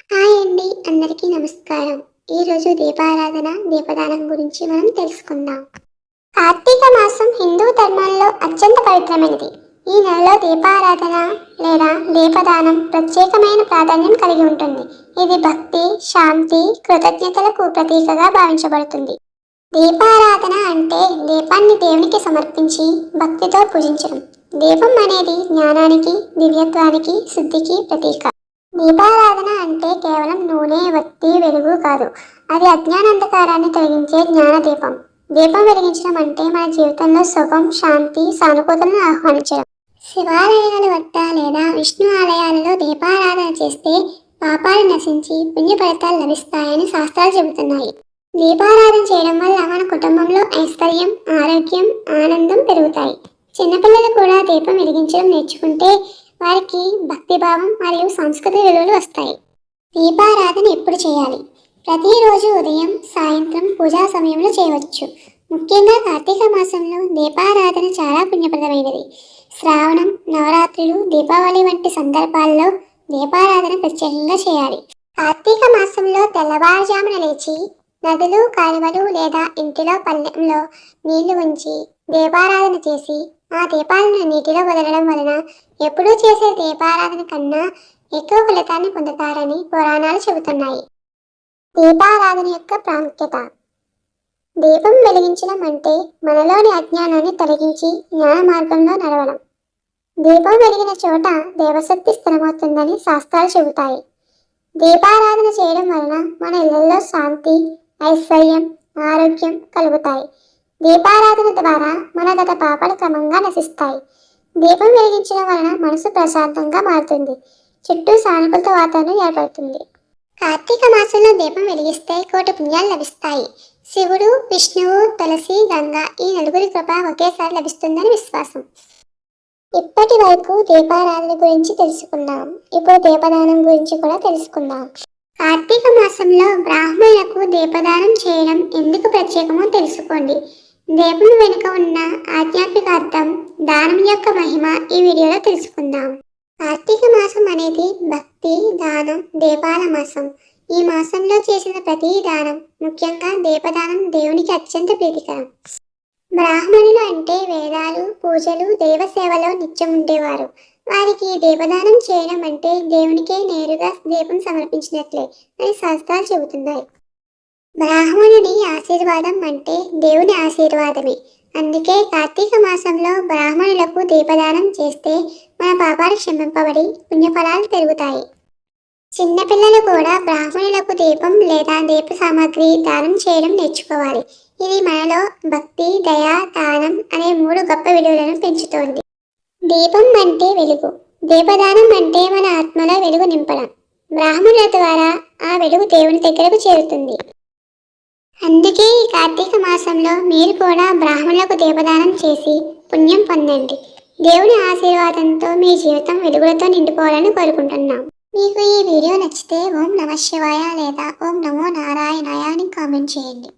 Hi అండి అందరికీ నమస్కారం. ఈరోజు దీపారాధన దీపదానం గురించి మనం తెలుసుకుందాం. కార్తీక మాసం హిందూ ధర్మంలో అత్యంత పవిత్రమైనది. ఈ నెలలో దీపారాధన లేదా దీపదానం ప్రత్యేకమైన ప్రాధాన్యం కలిగి ఉంటుంది. ఇది భక్తి శాంతి కృతజ్ఞతలకు ప్రతీకగా భావించబడుతుంది. దీపారాధన అంటే దీపాన్ని దేవునికి సమర్పించి భక్తితో పూజించడం. దీపం అనేది జ్ఞానానికి దివ్యత్వానికి శుద్ధికి ప్రతీక. దీపారాధన అంటే కేవలం నూనె వత్తి వెలుగు కాదు. అది అజ్ఞానాంధకారాన్ని తొలగించే జ్ఞాన దీపం. దీపం వెలిగించడం అంటే మన జీవితంలో సుఖం శాంతి సానుకూలతలను ఆహ్వానించడం. శివాలయాల వద్ద లేదా విష్ణు ఆలయాలలో దీపారాధన చేస్తే పాపాలు నశించి పుణ్య ఫలితాలు లభిస్తాయని శాస్త్రాలు చెబుతున్నాయి. దీపారాధన చేయడం వల్ల మన కుటుంబంలో ఐశ్వర్యం ఆరోగ్యం ఆనందం పెరుగుతాయి. చిన్నపిల్లలు కూడా దీపం వెలిగించడం నేర్చుకుంటే వారికి భక్తిభావం మరియు సంస్కృతి విలువలు వస్తాయి. దీపారాధన ఎప్పుడు చేయాలి? ప్రతిరోజు ఉదయం సాయంత్రం పూజా సమయంలో చేయవచ్చు. ముఖ్యంగా కార్తీక మాసంలో దీపారాధన చాలా పుణ్యప్రదమైనది. శ్రావణం నవరాత్రులు దీపావళి వంటి సందర్భాల్లో దీపారాధన ప్రత్యేకంగా చేయాలి. కార్తీక మాసంలో తెల్లవారుజామున లేచి నదులు కాలువలు లేదా ఇంటిలో పల్లెంలో నీళ్ళు ఉంచి దీపారాధన చేసి ఆ దీపాలను నీటిలో వదలడం వలన ఎప్పుడూ చేసే దీపారాధన కన్నా ఎక్కువ ఫలితాన్ని పొందుతారని పురాణాలు చెబుతున్నాయి. దీపారాధన యొక్క ప్రాముఖ్యత. దీపం వెలిగించడం అంటే మనలోని అజ్ఞానాన్ని తొలగించి జ్ఞాన మార్గంలో నడవడం. దీపం వెలిగిన చోట దేవశక్తి స్థిరమవుతుందని శాస్త్రాలు చెబుతాయి. దీపారాధన చేయడం వలన మన ఇళ్ళలో శాంతి ఐశ్వర్యం ఆరోగ్యం కలుగుతాయి. దీపారాధన ద్వారా మన గత పాపలు క్రమంగా నశిస్తాయి. దీపం వెలిగించడం వలన మనసు ప్రశాంతంగా మారుతుంది. చుట్టూ సానుకూలత వాతావరణం ఏర్పడుతుంది. కార్తీక మాసంలో దీపం వెలిగిస్తే కోటి పుణ్యాలు లభిస్తాయి. శివుడు విష్ణువు తులసి గంగ ఈ నలుగురి కృప ఒకేసారి లభిస్తుందని విశ్వాసం. ఇప్పటి వరకు దీపారాధన గురించి తెలుసుకున్నాం. ఇప్పుడు దీపదానం గురించి కూడా తెలుసుకుందాం. కార్తీక మాసంలో బ్రాహ్మణులకు దీపదానం చేయడం ఎందుకు ప్రత్యేకమో తెలుసుకోండి. దేవుని వెనుక ఉన్న ఆధ్యాత్మిక అర్థం దానం యొక్క మహిమ ఈ వీడియోలో తెలుసుకుందాం. కార్తీక మాసం అనేది భక్తి దానం దీపాల మాసం. ఈ మాసంలో చేసిన ప్రతి దానం ముఖ్యంగా దీపదానం దేవునికి అత్యంత ప్రీతికరం. బ్రాహ్మణులు అంటే వేదాలు పూజలు దేవ సేవలో నిత్యం ఉండేవారు. వారికి దీపదానం చేయడం అంటే దేవునికే నేరుగా దీపం సమర్పించినట్లే అని శాస్త్రాలు చెబుతున్నాయి. బ్రాహ్మణుడి ఆశీర్వాదం అంటే దేవుని ఆశీర్వాదమే. అందుకే కార్తీక మాసంలో బ్రాహ్మణులకు దీపదానం చేస్తే మన పాపాలు క్షమింపబడి పుణ్యఫలాలు పెరుగుతాయి. చిన్నపిల్లలు కూడా బ్రాహ్మణులకు దీపం లేదా దీప సామాగ్రి దానం చేయడం నేర్చుకోవాలి. ఇది మనలో భక్తి దయ దానం అనే మూడు గొప్ప విలువలను పెంచుతోంది. దీపం అంటే వెలుగు. దీపదానం అంటే మన ఆత్మలో వెలుగు నింపడం. బ్రాహ్మణుల ద్వారా ఆ వెలుగు దేవుని దగ్గరకు చేరుతుంది. అందుకే ఈ కార్తీక మాసంలో మీరు కూడా బ్రాహ్మణులకు దీపదానం చేసి పుణ్యం పొందండి. దేవుని ఆశీర్వాదంతో మీ జీవితం వెలుగులతో నిండిపోవాలని కోరుకుంటున్నాం. మీకు ఈ వీడియో నచ్చితే ఓం నమ శివాయ లేదా ఓం నమో నారాయణాయ అని కామెంట్ చేయండి.